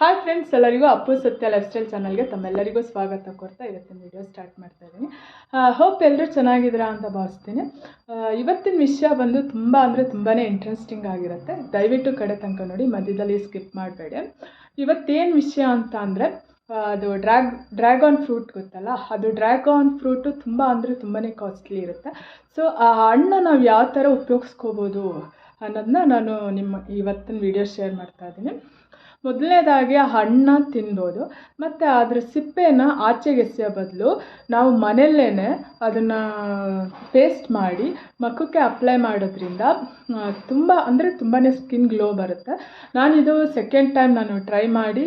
Hi friends ಎಲ್ಲರಿಗೂ ಅಪ್ಪು ಸತ್ಯ life style ಚಾನಲ್ಗೆ ತಮ್ಮೆಲ್ಲರಿಗೂ ಸ್ವಾಗತ ಕೊಡ್ತಾ ಇವತ್ತಿನ ವಿಡಿಯೋ ಸ್ಟಾರ್ಟ್ ಮಾಡ್ತಾ ಇದ್ದೀನಿ ಹೋಪ್ ಎಲ್ಲರೂ ಚೆನ್ನಾಗಿದ್ದೀರಾ ಅಂತ ಭಾವಿಸ್ತೀನಿ. ಇವತ್ತಿನ ವಿಷಯ ಬಂದು ತುಂಬ ಅಂದರೆ ತುಂಬಾ ಇಂಟ್ರೆಸ್ಟಿಂಗ್ ಆಗಿರುತ್ತೆ. ದಯವಿಟ್ಟು ಕಡೆ ತನಕ ನೋಡಿ, ಮಧ್ಯದಲ್ಲಿ ಸ್ಕಿಪ್ ಮಾಡಬೇಡಿ. ಇವತ್ತೇನು ವಿಷಯ ಅಂತ ಅಂದರೆ ಅದು ಡ್ರ್ಯಾಗ್ ಡ್ರ್ಯಾಗನ್ ಫ್ರೂಟ್ ಗೊತ್ತಲ್ಲ, ಅದು ಡ್ರ್ಯಾಗನ್ ಫ್ರೂಟು ತುಂಬ ಅಂದರೆ ತುಂಬಾ ಕಾಸ್ಟ್ಲಿ ಇರುತ್ತೆ. ಸೊ ಆ ಹಣ್ಣು ನಾವು ಯಾವ ಥರ ಉಪಯೋಗಿಸ್ಕೋಬೋದು ಅನ್ನೋದನ್ನ ನಾನು ನಿಮ್ಮ ಇವತ್ತಿನ ವಿಡಿಯೋ ಶೇರ್ ಮಾಡ್ತಾ ಇದ್ದೀನಿ ಮೊದಲನೇದಾಗಿ ಆ ಹಣ್ಣನ್ನ ತಿನ್ಬೋದು. ಮತ್ತು ಅದರ ಸಿಪ್ಪೆನ ಆಚೆಗೆ ಎಸೆಯೋ ಬದಲು ನಾವು ಮನೆಯಲ್ಲೇ ಅದನ್ನು ಪೇಸ್ಟ್ ಮಾಡಿ ಮುಖಕ್ಕೆ ಅಪ್ಲೈ ಮಾಡೋದ್ರಿಂದ ತುಂಬ, ಅಂದರೆ ತುಂಬಾ ಸ್ಕಿನ್ ಗ್ಲೋ ಬರುತ್ತೆ. ನಾನಿದು ಸೆಕೆಂಡ್ ಟೈಮ್ ನಾನು ಟ್ರೈ ಮಾಡಿ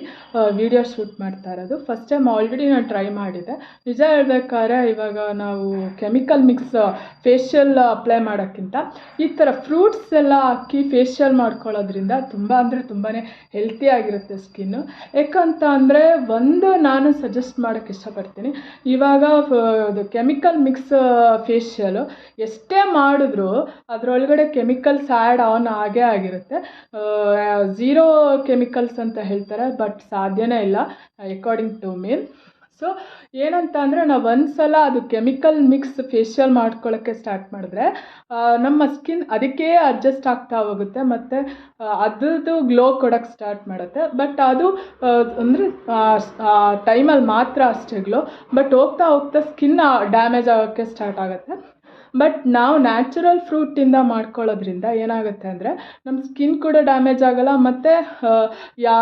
ವಿಡಿಯೋ ಶೂಟ್ ಮಾಡ್ತಾ ಇರೋದು. ಫಸ್ಟ್ ಟೈಮ್ ಆಲ್ರೆಡಿ ನಾನು ಟ್ರೈ ಮಾಡಿದ್ದೆ ನಿಜ ಹೇಳ್ಬೇಕಾದ್ರೆ ಇವಾಗ ನಾವು ಕೆಮಿಕಲ್ ಮಿಕ್ಸ್ ಫೇಶಿಯಲ್ ಅಪ್ಲೈ ಮಾಡೋಕ್ಕಿಂತ ಈ ಥರ ಫ್ರೂಟ್ಸ್ ಎಲ್ಲ ಹಾಕಿ ಫೇಶಿಯಲ್ ಮಾಡ್ಕೊಳ್ಳೋದ್ರಿಂದ ತುಂಬ, ಅಂದರೆ ತುಂಬಾ ಹೆಲ್ತಿ ಆಗಿರುತ್ತೆ ಸ್ಕಿನ್ನು. ಯಾಕಂತ ಅಂದರೆ ಒಂದು ನಾನು ಸಜೆಸ್ಟ್ ಮಾಡೋಕ್ಕೆ ಇಷ್ಟಪಡ್ತೀನಿ. ಇವಾಗ ಅದು ಕೆಮಿಕಲ್ ಮಿಕ್ಸ್ ಫೇಶಿಯಲು ಎಷ್ಟೇ ಮಾಡಿದ್ರೂ ಅದರೊಳಗಡೆ ಕೆಮಿಕಲ್ಸ್ ಆ್ಯಡ್ ಆನ್ ಆಗೇ ಆಗಿರುತ್ತೆ. ಝೀರೋ ಕೆಮಿಕಲ್ಸ್ ಅಂತ ಹೇಳ್ತಾರೆ ಬಟ್ ಸಾಧ್ಯನೇ ಇಲ್ಲ ಅಕಾರ್ಡಿಂಗ್ ಟು ಮೀ ಸೊ ಏನಂತ ಅಂದರೆ ನಾವು ಒಂದು ಸಲ ಅದು ಕೆಮಿಕಲ್ ಮಿಕ್ಸ್ ಫೇಶಿಯಲ್ ಮಾಡ್ಕೊಳ್ಳೋಕ್ಕೆ ಸ್ಟಾರ್ಟ್ ಮಾಡಿದ್ರೆ ನಮ್ಮ ಸ್ಕಿನ್ ಅದಕ್ಕೆ ಅಡ್ಜಸ್ಟ್ ಆಗ್ತಾ ಹೋಗುತ್ತೆ. ಮತ್ತು ಅದ್ರದ್ದು ಗ್ಲೋ ಕೊಡೋಕ್ಕೆ ಸ್ಟಾರ್ಟ್ ಮಾಡುತ್ತೆ. ಬಟ್ ಅದು ಅಂದರೆ ಟೈಮಲ್ಲಿ ಮಾತ್ರ ಅಷ್ಟೇ ಗ್ಲೋ ಬಟ್ ಹೋಗ್ತಾ ಹೋಗ್ತಾ ಸ್ಕಿನ್ ಡ್ಯಾಮೇಜ್ ಆಗೋಕ್ಕೆ ಸ್ಟಾರ್ಟ್ ಆಗುತ್ತೆ. ಬಟ್ ನಾವು ನ್ಯಾಚುರಲ್ ಫ್ರೂಟಿಂದ ಮಾಡ್ಕೊಳ್ಳೋದ್ರಿಂದ ಏನಾಗುತ್ತೆ ಅಂದರೆ ನಮ್ಮ ಸ್ಕಿನ್ ಕೂಡ ಡ್ಯಾಮೇಜ್ ಆಗಲ್ಲ, ಮತ್ತು ಯಾ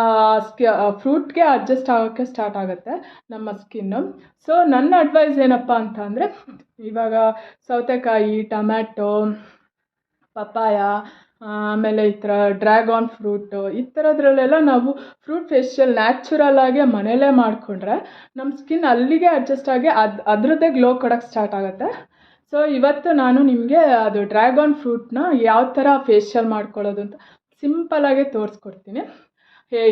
ಸ್ಕಿ ಫ್ರೂಟ್ಗೆ ಅಡ್ಜಸ್ಟ್ ಆಗೋಕ್ಕೆ ಸ್ಟಾರ್ಟ್ ಆಗುತ್ತೆ ನಮ್ಮ ಸ್ಕಿನ್ನು ಸೊ ನನ್ನ ಅಡ್ವೈಸ್ ಏನಪ್ಪ ಅಂತ ಅಂದರೆ, ಇವಾಗ ಸೌತೆಕಾಯಿ, ಟೊಮ್ಯಾಟೊ, ಪಪ್ಪಾಯ, ಆಮೇಲೆ ಈ ಥರ ಡ್ರ್ಯಾಗಾನ್ ಫ್ರೂಟು, ಈ ಥರದ್ರಲ್ಲೆಲ್ಲ ನಾವು ಫ್ರೂಟ್ ಫೇಶಿಯಲ್ ನ್ಯಾಚುರಲ್ ಆಗಿ ಮನೇಲೇ ಮಾಡಿಕೊಂಡ್ರೆ ನಮ್ಮ ಸ್ಕಿನ್ ಅಲ್ಲಿಗೆ ಅಡ್ಜಸ್ಟ್ ಆಗಿ ಅದು, ಅದರದ್ದೇ ಗ್ಲೋ ಕೊಡೋಕ್ಕೆ ಸ್ಟಾರ್ಟ್ ಆಗುತ್ತೆ. ಸೊ ಇವತ್ತು ನಾನು ನಿಮಗೆ ಅದು ಡ್ರ್ಯಾಗನ್ ಫ್ರೂಟ್ನ ಯಾವ ಥರ ಫೇಶಿಯಲ್ ಮಾಡ್ಕೊಳ್ಳೋದು ಅಂತ ಸಿಂಪಲ್ಲಾಗೆ ತೋರಿಸ್ಕೊಡ್ತೀನಿ.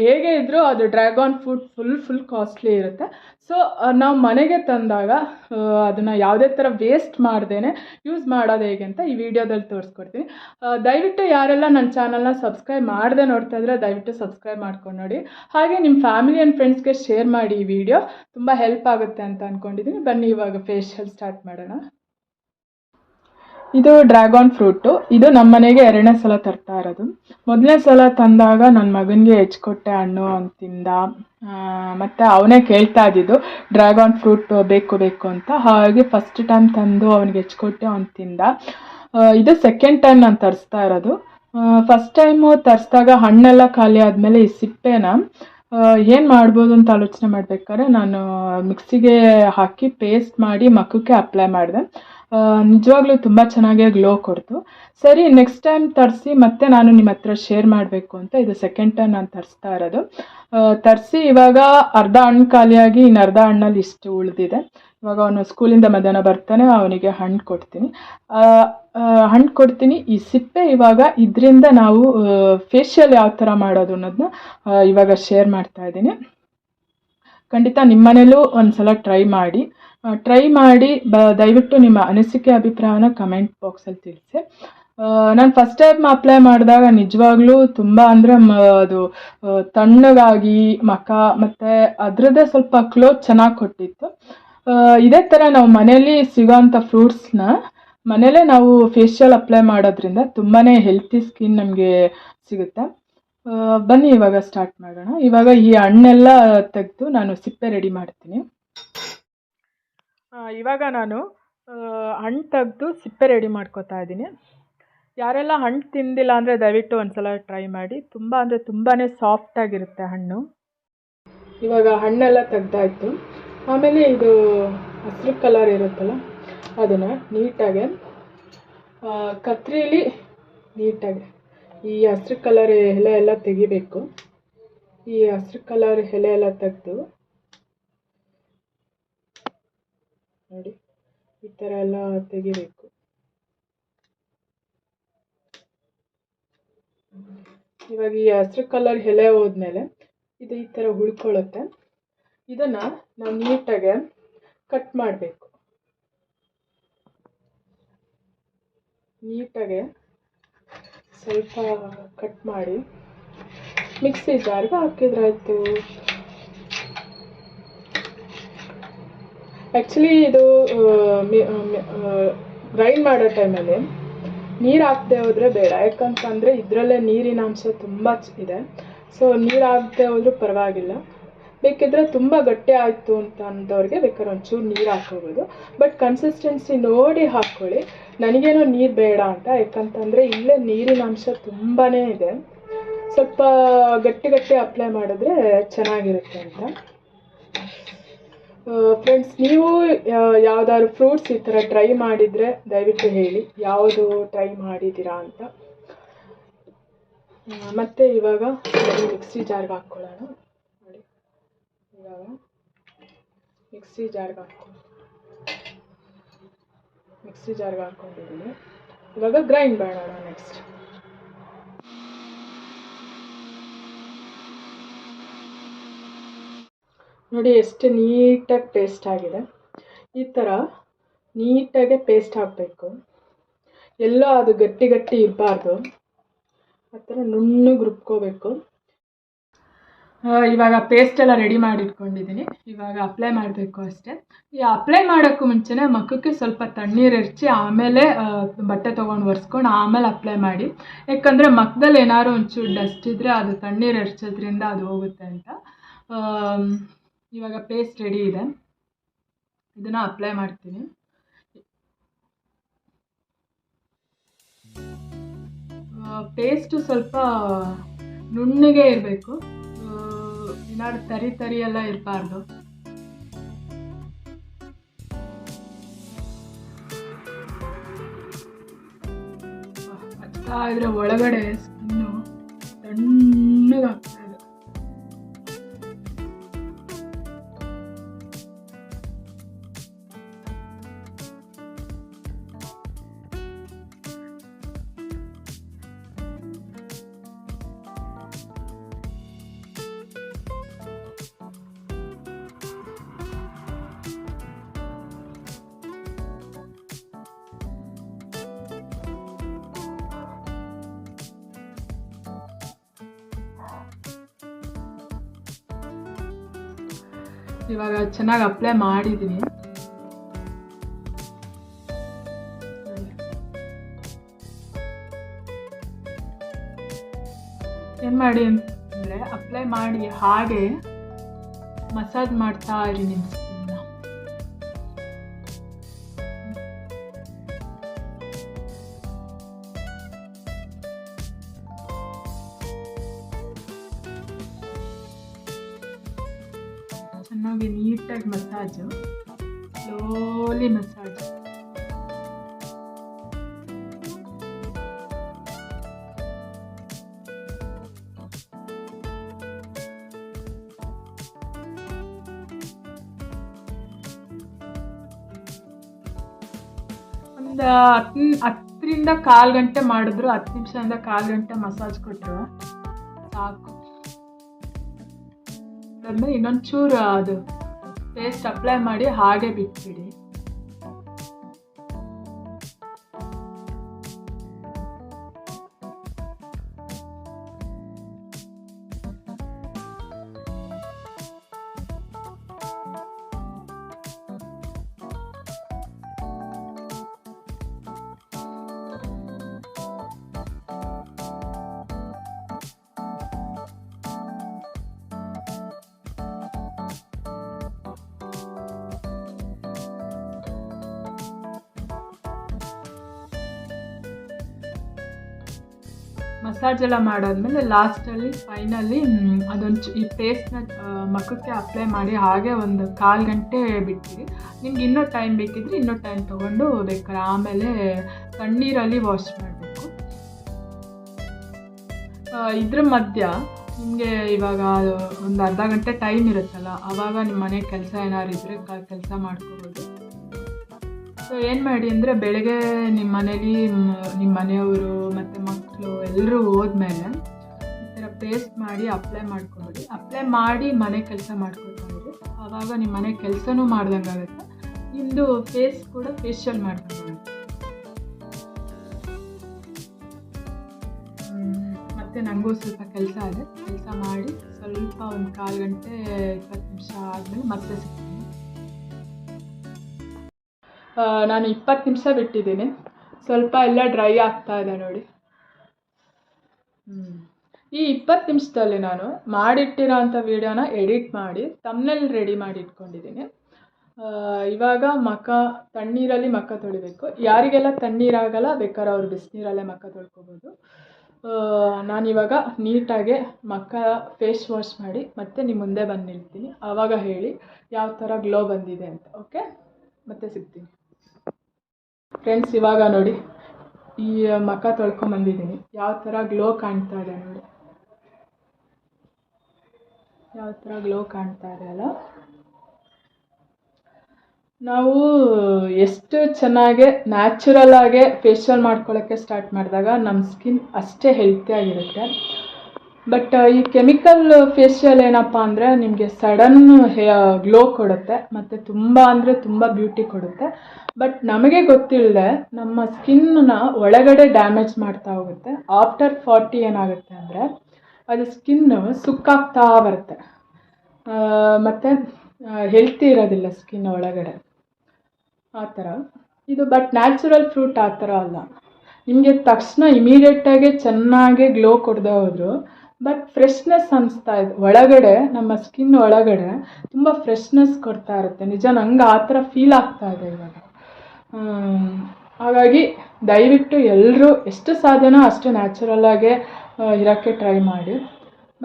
ಹೇಗೆ ಇದ್ದರೂ ಅದು dragon fruit full full costly ಇರುತ್ತೆ. ಸೊ ನಾವು ಮನೆಗೆ ತಂದಾಗ ಅದನ್ನು ಯಾವುದೇ ಥರ ವೇಸ್ಟ್ ಮಾಡ್ದೇ ಯೂಸ್ ಮಾಡೋದು ಹೇಗೆ ಅಂತ ಈ ವಿಡಿಯೋದಲ್ಲಿ ತೋರಿಸ್ಕೊಡ್ತೀನಿ. ದಯವಿಟ್ಟು ಯಾರೆಲ್ಲ ನನ್ನ ಚಾನಲ್ನ ಸಬ್ಸ್ಕ್ರೈಬ್ ಮಾಡದೆ ನೋಡ್ತಾ ಇದ್ರೆ ದಯವಿಟ್ಟು ಸಬ್ಸ್ಕ್ರೈಬ್ ಮಾಡ್ಕೊಂಡು ನೋಡಿ. ಹಾಗೆ ನಿಮ್ಮ ಫ್ಯಾಮಿಲಿ ಆ್ಯಂಡ್ ಫ್ರೆಂಡ್ಸ್ಗೆ ಶೇರ್ ಮಾಡಿ ಈ ವಿಡಿಯೋ. ತುಂಬ ಹೆಲ್ಪ್ ಆಗುತ್ತೆ ಅಂತ ಅಂದ್ಕೊಂಡಿದ್ದೀನಿ ಬನ್ನಿ ಇವಾಗ ಫೇಶಿಯಲ್ ಸ್ಟಾರ್ಟ್ ಮಾಡೋಣ. ಇದು ಡ್ರ್ಯಾಗನ್ ಫ್ರೂಟು. ಇದು ನಮ್ಮ ಮನೆಗೆ ಎರಡನೇ ಸಲ ತರ್ತಾ ಇರೋದು. ಮೊದಲನೇ ಸಲ ತಂದಾಗ ನನ್ನ ಮಗನಿಗೆ ಹೆಚ್ಕೊಟ್ಟೆ ಹಣ್ಣು ಅಂತಿಂದ. ಮತ್ತೆ ಅವನೇ ಕೇಳ್ತಾ ಇದ್ದಿದ್ದು, ಡ್ರ್ಯಾಗನ್ ಫ್ರೂಟ್ ಬೇಕು ಬೇಕು ಅಂತ. ಹಾಗೆ ಫಸ್ಟ್ ಟೈಮ್ ತಂದು ಅವನಿಗೆ ಹೆಚ್ಕೊಟ್ಟೆ ಅವ್ನು ತಿಂದ ಇದು ಸೆಕೆಂಡ್ ಟೈಮ್ ನಾನು ತರಿಸ್ತಾ ಇರೋದು. ಫಸ್ಟ್ ಟೈಮು ತರಿಸಿದಾಗ ಹಣ್ಣೆಲ್ಲ ಖಾಲಿ ಆದಮೇಲೆ ಈ ಸಿಪ್ಪೆನ ಏನು ಮಾಡ್ಬೋದು ಅಂತ ಆಲೋಚನೆ ಮಾಡ್ಬೇಕಾದ್ರೆ ನಾನು ಮಿಕ್ಸಿಗೆ ಹಾಕಿ ಪೇಸ್ಟ್ ಮಾಡಿ ಮಕ್ಕಕ್ಕೆ ಅಪ್ಲೈ ಮಾಡಿದೆ. ನಿಜವಾಗ್ಲೂ ತುಂಬ ಚೆನ್ನಾಗಿ ಗ್ಲೋ ಕೊಡ್ತು. ಸರಿ ನೆಕ್ಸ್ಟ್ ಟೈಮ್ ತರಿಸಿ ಮತ್ತೆ ನಾನು ನಿಮ್ಮ ಹತ್ರ ಶೇರ್ ಮಾಡಬೇಕು ಅಂತ ಇದು ಸೆಕೆಂಡ್ ಟೈಮ್ ನಾನು ತರಿಸ್ತಾ ಇರೋದು. ತರಿಸಿ, ಇವಾಗ ಅರ್ಧ ಹಣ್ಣು ಖಾಲಿಯಾಗಿ ಇನ್ನು ಅರ್ಧ ಹಣ್ಣಲ್ಲಿ ಇಷ್ಟು ಉಳಿದಿದೆ. ಇವಾಗ ಅವನು ಸ್ಕೂಲಿಂದ ಮಧ್ಯಾಹ್ನ ಬರ್ತಾನೆ, ಅವನಿಗೆ ಹಣ್ಣು ಕೊಡ್ತೀನಿ. ಹಣ್ಣು ಕೊಡ್ತೀನಿ. ಈ ಸಿಪ್ಪೆ ಇವಾಗ ಇದರಿಂದ ನಾವು ಫೇಶಿಯಲ್ ಯಾವ ಥರ ಮಾಡೋದು ಅನ್ನೋದನ್ನ ಇವಾಗ ಶೇರ್ ಮಾಡ್ತಾ ಇದ್ದೀನಿ. ಖಂಡಿತ ನಿಮ್ಮ ಮನೇಲೂ ಒಂದು ಸಲ ಟ್ರೈ ಮಾಡಿ ಟ್ರೈ ಮಾಡಿ, ಬ, ದಯವಿಟ್ಟು ನಿಮ್ಮ ಅನಿಸಿಕೆ, ಅಭಿಪ್ರಾಯನ ಕಮೆಂಟ್ ಬಾಕ್ಸಲ್ಲಿ ತಿಳಿಸಿ. ನಾನು ಫಸ್ಟ್ ಟೈಮ್ ಅಪ್ಲೈ ಮಾಡಿದಾಗ ನಿಜವಾಗ್ಲೂ ತುಂಬ ಅಂದರೆ ಅದು ತಣ್ಣಗಾಗಿ ಮಖ ಮತ್ತು ಅದರದ್ದೇ ಸ್ವಲ್ಪ ಕ್ಲೋತ್ ಚೆನ್ನಾಗಿ ಕೊಟ್ಟಿತ್ತು. ಇದೇ ಥರ ನಾವು ಮನೇಲಿ ಸಿಗೋವಂಥ ಫ್ರೂಟ್ಸ್ನ ಮನೇಲೇ ನಾವು ಫೇಶಿಯಲ್ ಅಪ್ಲೈ ಮಾಡೋದ್ರಿಂದ ತುಂಬಾ ಹೆಲ್ತಿ ಸ್ಕಿನ್ ನಮಗೆ ಸಿಗುತ್ತೆ. ಬನ್ನಿ ಇವಾಗ ಸ್ಟಾರ್ಟ್ ಮಾಡೋಣ. ಇವಾಗ ಈ ಹಣ್ಣೆಲ್ಲ ತೆಗೆದು ನಾನು ಸಿಪ್ಪೆ ರೆಡಿ ಮಾಡ್ತೀನಿ. ಇವಾಗ ನಾನು ಹಣ್ಣು ತೆಗೆದು ಸಿಪ್ಪೆ ರೆಡಿ ಮಾಡ್ಕೊತಾ ಇದ್ದೀನಿ. ಯಾರೆಲ್ಲ ಹಣ್ಣು ತಿಂದಿಲ್ಲ ಅಂದರೆ ದಯವಿಟ್ಟು ಒಂದ್ಸಲ ಟ್ರೈ ಮಾಡಿ. ತುಂಬ ಅಂದರೆ ತುಂಬಾ ಸಾಫ್ಟಾಗಿರುತ್ತೆ ಹಣ್ಣು. ಇವಾಗ ಹಣ್ಣೆಲ್ಲ ತೆಗ್ದಾಯ್ತು. ಆಮೇಲೆ ಇದು ಹಸಿರು ಕಲರ್ ಇರುತ್ತಲ್ಲ ಅದನ್ನು ನೀಟಾಗಿ ಕತ್ರಿಲಿ ನೀಟಾಗಿ, ಈ ಹಸಿರು ಕಲರ್ ಎಲೆ ಎಲ್ಲ ತೆಗಿಬೇಕು. ಈ ಹಸಿರು ಕಲರ್ ಎಲೆ ಎಲ್ಲ ತೆಗೆದು, ನೋಡಿ, ಈ ಥರ ಎಲ್ಲ ತೆಗಿಬೇಕು. ಇವಾಗ ಈ ಹಸಿರು ಕಲರ್ ಎಲೆ ಹೋದ್ಮೇಲೆ ಇದು ಈ ಥರ ಉಳ್ಕೊಳ್ಳುತ್ತೆ. ಇದನ್ನು ನಾವು ನೀಟಾಗೆ ಕಟ್ ಮಾಡಬೇಕು. ನೀಟಾಗೆ ಸ್ವಲ್ಪ ಕಟ್ ಮಾಡಿ ಮಿಕ್ಸಿ ಜಾರ್ಗೆ ಹಾಕಿದ್ರಾಯ್ತು ಆ್ಯಕ್ಚುಲಿ ಇದು ಗ್ರೈಂಡ್ ಮಾಡೋ ಟೈಮಲ್ಲಿ ನೀರು ಹಾಕದೆ ಹೋದರೆ ಬೇಡ. ಯಾಕಂತಂದರೆ ಇದರಲ್ಲೇ ನೀರಿನ ಅಂಶ ತುಂಬ ಇದೆ. ಸೊ ನೀರು ಹಾಕದೆ ಹೋದರೂ ಪರವಾಗಿಲ್ಲ. ಬೇಕಿದ್ರೆ ತುಂಬ ಗಟ್ಟಿ ಆಯಿತು ಅಂತ ಅಂದವ್ರಿಗೆ ಬೇಕಾದ್ರೆ ಒಂಚೂರು ನೀರು ಹಾಕೋಬೋದು ಬಟ್ ಕನ್ಸಿಸ್ಟೆನ್ಸಿ ನೋಡಿ ಹಾಕ್ಕೊಳ್ಳಿ ನನಗೇನೋ ನೀರು ಬೇಡ ಅಂತ. ಯಾಕಂತಂದರೆ ಇಲ್ಲೇ ನೀರಿನ ಅಂಶ ತುಂಬಾ ಇದೆ. ಸ್ವಲ್ಪ ಗಟ್ಟಿ ಗಟ್ಟಿ ಅಪ್ಲೈ ಮಾಡಿದ್ರೆ ಚೆನ್ನಾಗಿರುತ್ತೆ ಅಂತ. ಫ್ರೆಂಡ್ಸ್ ನೀವು ಯಾವ್ದಾದ್ರು ಫ್ರೂಟ್ಸ್ ಈ ಥರ ಟ್ರೈ ಮಾಡಿದರೆ ದಯವಿಟ್ಟು ಹೇಳಿ. ಯಾವುದು ಟ್ರೈ ಮಾಡಿದ್ದೀರಾ ಅಂತ. ಮತ್ತು ಇವಾಗ ಮಿಕ್ಸಿ ಜಾರ್ಗೆ ಹಾಕ್ಕೊಳ್ಳೋಣ. ಇವಾಗ ಮಿಕ್ಸಿ ಜಾರ್ಗೆ ಹಾಕ್ಕೊಂಡು ಮಿಕ್ಸಿ ಜಾರ್ಗೆ ಹಾಕ್ಕೊಂಡಿದ್ದೀನಿ ಇವಾಗ ಗ್ರೈಂಡ್ ಮಾಡೋಣ ನೆಕ್ಸ್ಟ್ ನೋಡಿ ಎಷ್ಟು ನೀಟಾಗಿ ಪೇಸ್ಟ್ ಆಗಿದೆ. ಈ ಥರ ನೀಟಾಗೆ ಪೇಸ್ಟ್ ಹಾಕಬೇಕು. ಎಲ್ಲೋ ಅದು ಗಟ್ಟಿ ಗಟ್ಟಿ ಇರಬಾರ್ದು. ಆ ಥರ ನುಣ್ಣಗೆ ರುಬ್ಕೋಬೇಕು. ಇವಾಗ ಪೇಸ್ಟ್ ಎಲ್ಲ ರೆಡಿ ಮಾಡಿ ಇಟ್ಕೊಂಡಿದ್ದೀನಿ ಇವಾಗ ಅಪ್ಲೈ ಮಾಡಬೇಕು ಅಷ್ಟೇ. ಈ ಅಪ್ಲೈ ಮಾಡೋಕ್ಕೂ ಮುಂಚೆನೇ ಮಕ್ಕಕ್ಕೆ ಸ್ವಲ್ಪ ತಣ್ಣೀರು ಎರಚಿ ಆಮೇಲೆ ಬಟ್ಟೆ ತೊಗೊಂಡು ಒರೆಸ್ಕೊಂಡು ಆಮೇಲೆ ಅಪ್ಲೈ ಮಾಡಿ. ಯಾಕಂದರೆ ಮಖದಲ್ಲಿ ಏನಾದ್ರು ಒಂಚೂರು ಡಸ್ಟ್ ಇದ್ದರೆ ಅದು ತಣ್ಣೀರು ಎರಚೋದ್ರಿಂದ ಅದು ಹೋಗುತ್ತೆ ಅಂತ. ಇವಾಗ ಪೇಸ್ಟ್ ರೆಡಿ ಇದೆ. ಇದನ್ನು ಅಪ್ಲೈ ಮಾಡ್ತೀನಿ. ಪೇಸ್ಟು ಸ್ವಲ್ಪ ನುಣ್ಣಗೆ ಇರಬೇಕು. ಏನಾದ್ರು ತರಿ ತರಿ ಎಲ್ಲ ಇರಬಾರ್ದು. ಹಚ್ತಾ ಒಳಗಡೆ ಸ್ಕಿನ್ನು ತಣ್ಣಗಾಗ್ತಾ ಇವಾಗ ಚೆನ್ನಾಗಿ ಅಪ್ಲೈ ಮಾಡಿದ್ದೀನಿ ಏನು ಮಾಡಿ ಅಂತಂದರೆ ಅಪ್ಲೈ ಮಾಡಿ ಹಾಗೆ ಮಸಾಜ್ ಮಾಡ್ತಾ ಇರಿ ನಿಮ್ಮ ಚೆನ್ನಾಗಿ ನೀಟಾಗಿ ಮಸಾಜು. ಸ್ಲೋಲಿ ಮಸಾಜ್ ಒಂದು ಹತ್ತು, ಹತ್ತರಿಂದ ಕಾಲು ಗಂಟೆ ಮಾಡಿದ್ರು, ಹತ್ತು ನಿಮಿಷದಿಂದ ಕಾಲು ಗಂಟೆ ಮಸಾಜ್ ಕೊಟ್ಟರು ಸಾಕು. ಅದಾದ್ಮೇಲೆ ಇನ್ನೊಂಚೂರು ಅದು. ಪೇಸ್ಟ್ ಅಪ್ಲೈ ಮಾಡಿ ಹಾಗೆ ಬಿಟ್ಬಿಡಿ. ಮಸಾಜ್ ಎಲ್ಲ ಮಾಡಾದ್ಮೇಲೆ ಲಾಸ್ಟಲ್ಲಿ, ಫೈನಲಿ ಅದೊಂದು ಈ ಪೇಸ್ಟ್ನ ಮಕ್ಕಕ್ಕೆ ಅಪ್ಲೈ ಮಾಡಿ ಹಾಗೆ ಒಂದು ಕಾಲು ಗಂಟೆ ಬಿಟ್ಟಿರಿ ನಿಮ್ಗೆ ಇನ್ನೂ ಟೈಮ್ ಬೇಕಿದ್ರೆ ಇನ್ನೂ ಟೈಮ್ ತೊಗೊಂಡು ಬೇಕಾದ್ರೆ ಆಮೇಲೆ ತಣ್ಣೀರಲ್ಲಿ ವಾಶ್ ಮಾಡಬೇಕು. ಇದ್ರ ಮಧ್ಯ ನಿಮಗೆ ಇವಾಗ ಒಂದು ಅರ್ಧ ಗಂಟೆ ಟೈಮ್ ಇರುತ್ತಲ್ಲ ಆವಾಗ ನಿಮ್ಮ ಮನೆ ಕೆಲಸ ಏನಾದ್ರು ಇದ್ದರೆ ಕೆಲಸ ಮಾಡ್ಕೋಬೋದು. ಸೊ ಏನು ಮಾಡಿ ಅಂದರೆ ಬೆಳಗ್ಗೆ ನಿಮ್ಮ ಮನೇಲಿ ನಿಮ್ಮ ಮನೆಯವರು ಮತ್ತು ಮಕ್ಕಳು ಎಲ್ಲರೂ ಹೋದ್ಮೇಲೆ ಈ ಥರ ಪೇಸ್ಟ್ ಮಾಡಿ ಅಪ್ಲೈ ಮಾಡ್ಕೊಬಿಡಿ ಅಪ್ಲೈ ಮಾಡಿ ಮನೆ ಕೆಲಸ ಮಾಡ್ಕೊಳ್ತಾ ಆವಾಗ ನಿಮ್ಮ ಮನೆ ಕೆಲಸನೂ ಮಾಡ್ದಂಗೆ ಆಗುತ್ತೆ ನಿಮ್ಮದು ಫೇಸ್ ಕೂಡ ಫೇಶಿಯಲ್ ಮಾಡ್ದಂಗೆ ಮತ್ತೆ ನನಗೂ ಸ್ವಲ್ಪ ಕೆಲಸ ಇದೆ. ಕೆಲಸ ಮಾಡಿ ಸ್ವಲ್ಪ ಒಂದು ಕಾಲು ಗಂಟೆ ಇಪ್ಪತ್ತು ನಿಮಿಷ ಆದಮೇಲೆ ಮತ್ತೆ ಸಿಗ್ತೀನಿ. ನಾನು ಇಪ್ಪತ್ತು ನಿಮಿಷ ಬಿಟ್ಟಿದ್ದೀನಿ. ಸ್ವಲ್ಪ ಎಲ್ಲ ಡ್ರೈ ಆಗ್ತಾ ಇದೆ ನೋಡಿ. ಈ ಇಪ್ಪತ್ತು ನಿಮಿಷದಲ್ಲಿ ನಾನು ಮಾಡಿಟ್ಟಿರೋ ಅಂಥ ವೀಡಿಯೋನ ಎಡಿಟ್ ಮಾಡಿ ತಮ್ಮನಲ್ಲಿ ರೆಡಿ ಮಾಡಿ ಇಟ್ಕೊಂಡಿದ್ದೀನಿ. ಇವಾಗ ಮಖ ತಣ್ಣೀರಲ್ಲಿ ಮಖ ತೊಳಿಬೇಕು. ಯಾರಿಗೆಲ್ಲ ತಣ್ಣೀರಾಗಲ್ಲ ಬೇಕಾದ್ರೆ ಅವ್ರು ಬಿಸಿನೀರಲ್ಲೇ ಮಖ ತೊಳ್ಕೊಬೋದು. ನಾನಿವಾಗ ನೀಟಾಗೆ ಮಕ್ಕ ಫೇಸ್ ವಾಶ್ ಮಾಡಿ ಮತ್ತೆ ನಿಮ್ಮ ಮುಂದೆ ಬಂದು ನಿಲ್ತೀನಿ. ಆವಾಗ ಹೇಳಿ ಯಾವ ಥರ ಗ್ಲೋ ಬಂದಿದೆ ಅಂತ ಓಕೆ ಮತ್ತೆ ಸಿಗ್ತೀನಿ. ಫ್ರೆಂಡ್ಸ್ ಇವಾಗ ನೋಡಿ. ಈ ಮಖ ತೊಳ್ಕೊಂಬಂದಿದ್ದೀನಿ. ಯಾವ ಥರ ಗ್ಲೋ ಕಾಣ್ತಾ ಇದೆ ನೋಡಿ. ಯಾವ ಥರ ಗ್ಲೋ ಕಾಣ್ತಾ ಇದೆ ಅಲ್ಲ. ನಾವು ಎಷ್ಟು ಚೆನ್ನಾಗಿ ನ್ಯಾಚುರಲ್ ಆಗಿ ಫೇಶಿಯಲ್ ಮಾಡ್ಕೊಳ್ಳೋಕ್ಕೆ ಸ್ಟಾರ್ಟ್ ಮಾಡಿದಾಗ ನಮ್ಮ ಸ್ಕಿನ್ ಅಷ್ಟೇ ಹೆಲ್ತಿಯಾಗಿರುತ್ತೆ ಬಟ್ ಈ ಕೆಮಿಕಲ್ ಫೇಶಿಯಲ್ ಏನಪ್ಪ ಅಂದರೆ ನಿಮಗೆ ಸಡನ್ ಗ್ಲೋ ಕೊಡುತ್ತೆ, ಮತ್ತು ತುಂಬ ಅಂದರೆ ತುಂಬ ಬ್ಯೂಟಿ ಕೊಡುತ್ತೆ. ಬಟ್ ನಮಗೆ ಗೊತ್ತಿಲ್ಲದೆ ನಮ್ಮ ಸ್ಕಿನ್ನ ಒಳಗಡೆ ಡ್ಯಾಮೇಜ್ ಮಾಡ್ತಾ ಹೋಗುತ್ತೆ. ಆಫ್ಟರ್ ಫಾರ್ಟಿ ಏನಾಗುತ್ತೆ ಅಂದರೆ ಅದು ಸ್ಕಿನ್ನು ಸುಕ್ಕಾಗ್ತಾ ಬರುತ್ತೆ. ಮತ್ತೆ ಹೆಲ್ತಿ ಇರೋದಿಲ್ಲ ಸ್ಕಿನ್ ಒಳಗಡೆ. ಆ ಥರ ಇದು ಬಟ್ ನ್ಯಾಚುರಲ್ ಫ್ರೂಟ್ ಆ ಥರ ಅಲ್ಲ. ನಿಮಗೆ ತಕ್ಷಣ ಇಮಿಡಿಯೇಟಾಗಿ ಚೆನ್ನಾಗಿ ಗ್ಲೋ ಕೊಡದೆ ಹೋದ್ರು. ಬಟ್ ಫ್ರೆಶ್ನೆಸ್ ಅನಿಸ್ತಾ ಇದೆ. ಒಳಗಡೆ, ನಮ್ಮ ಸ್ಕಿನ್ ಒಳಗಡೆ ತುಂಬ ಫ್ರೆಶ್ನೆಸ್ ಕೊಡ್ತಾ ಇರುತ್ತೆ. ನಿಜ, ನಂಗೆ ಆ ಥರ ಫೀಲ್ ಆಗ್ತಾ ಇದೆ ಇವಾಗ. ಹಾಗಾಗಿ ದಯವಿಟ್ಟು ಎಲ್ಲರೂ ಎಷ್ಟು ಸಾಧ್ಯನೋ ಅಷ್ಟು ನ್ಯಾಚುರಲ್ಲಾಗೆ ಇರೋಕ್ಕೆ ಟ್ರೈ ಮಾಡಿ.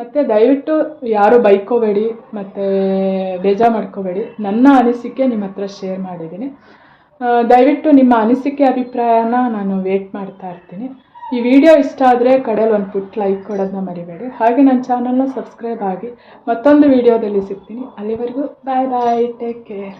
ಮತ್ತು ದಯವಿಟ್ಟು ಯಾರು ಬೈಕೋಬೇಡಿ, ಮತ್ತು ಬೇಜಾರು ಮಾಡ್ಕೋಬೇಡಿ. ನನ್ನ ಅನಿಸಿಕೆ ನಿಮ್ಮ ಹತ್ರ ಶೇರ್ ಮಾಡಿದ್ದೀನಿ. ದಯವಿಟ್ಟು ನಿಮ್ಮ ಅನಿಸಿಕೆ, ಅಭಿಪ್ರಾಯನ ನಾನು ವೇಟ್ ಮಾಡ್ತಾ ಇರ್ತೀನಿ. ಈ ವಿಡಿಯೋ ಇಷ್ಟ ಆದರೆ ಕಡೆಯಲ್ಲಿ ಒಂದು ಪುಟ್ ಲೈಕ್ ಕೊಡೋದನ್ನ ಮರಿಬೇಡಿ. ಹಾಗೆ ನನ್ನ ಚಾನಲ್ನ ಸಬ್ಸ್ಕ್ರೈಬ್ ಆಗಿ ಮತ್ತೊಂದು ವಿಡಿಯೋದಲ್ಲಿ ಸಿಗ್ತೀನಿ. ಅಲ್ಲಿವರೆಗೂ ಬಾಯ್ ಬಾಯ್ ಟೇಕ್ ಕೇರ್